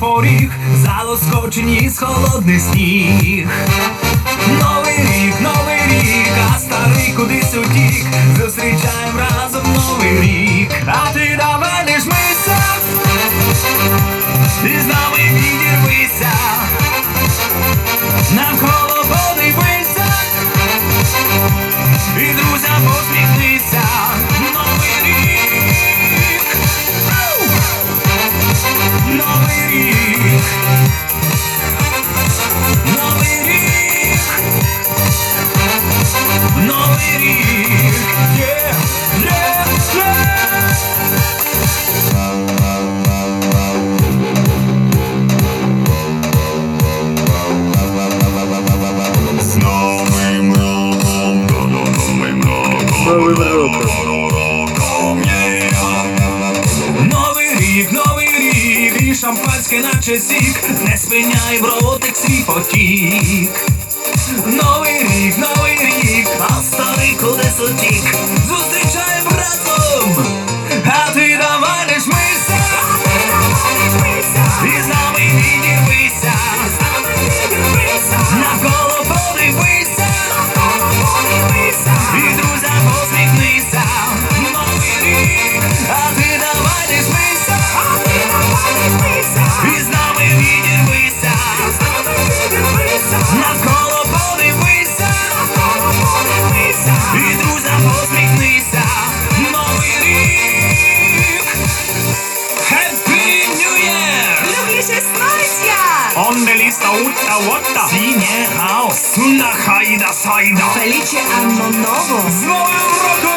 поріг, залоскочені з холодний сніг. Новий рік, новий рік, а старий кудись утік. Зустрічаєм разом новий рік. А ти давай не жмися, і з нами відірвися. Навколо подивися, і друзям посміхнися. Новим роком. Новий рік, новий рік, і шампанське наче сік, не спиняй в ротик свій потік. Новий рік, новий рік, а старий кудись утік. Зустрічаєм Ondelista utta wotta. Sinie haos Sunna hajda sajda Felicie anno novo W nowym roku